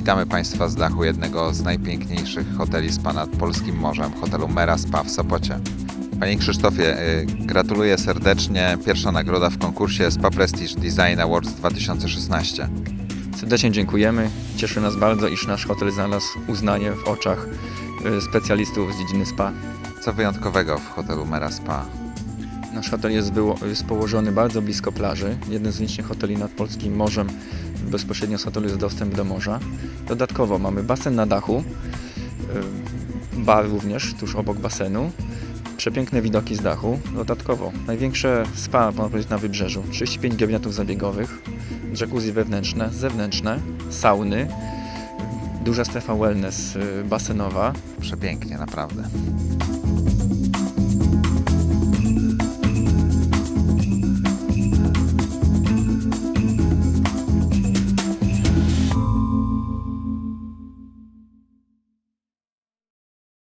Witamy Państwa z dachu jednego z najpiękniejszych hoteli spa nad polskim morzem, hotelu Mera Spa w Sopocie. Panie Krzysztofie, y, gratuluję serdecznie. Pierwsza nagroda w konkursie Spa Prestige Design Awards 2016. Serdecznie dziękujemy. Cieszy nas bardzo, iż nasz hotel znalazł uznanie w oczach y, specjalistów z dziedziny spa. Co wyjątkowego w hotelu Mera Spa? Nasz hotel jest, było, jest położony bardzo blisko plaży. Jeden z licznych hoteli nad polskim morzem. Bezpośrednio z jest dostęp do morza. Dodatkowo mamy basen na dachu, y, bar również tuż obok basenu. Przepiękne widoki z dachu. Dodatkowo największe spa, można powiedzieć, na wybrzeżu. 35 gabinetów zabiegowych, jacuzzi wewnętrzne, zewnętrzne, sauny, duża strefa wellness y, basenowa, Przepięknie, naprawdę.